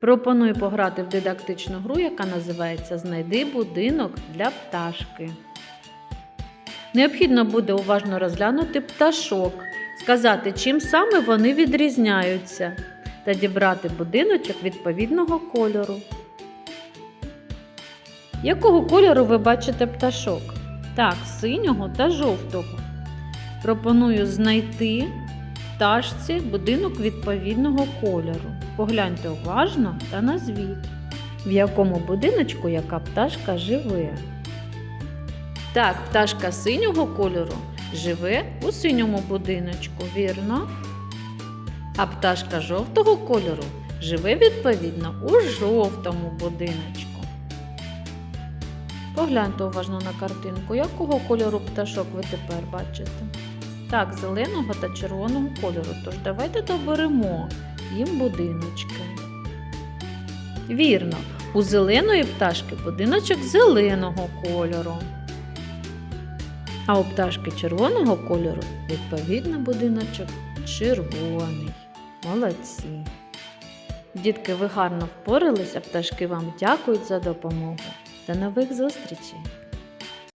Пропоную пограти в дидактичну гру, яка називається Знайди будинок для пташки. Необхідно буде уважно розглянути пташок, сказати, чим саме вони відрізняються, та дібрати будиночок відповідного кольору. Якого кольору ви бачите пташок? Так, синього та жовтого. Пропоную знайти пташці будинок відповідного кольору. Погляньте уважно та назвіть, в якому будиночку яка пташка живе. Так, пташка синього кольору живе у синьому будиночку, вірно? А пташка жовтого кольору живе відповідно у жовтому будиночку. Погляньте уважно на картинку, якого кольору пташок ви тепер бачите. Так, зеленого та червоного кольору. Тож давайте доберемо їм будиночки. Вірно, у зеленої пташки будиночок зеленого кольору. А у пташки червоного кольору відповідно будиночок червоний. Молодці. Дітки, ви гарно впоралися, пташки вам дякують за допомогу. До нових зустрічей!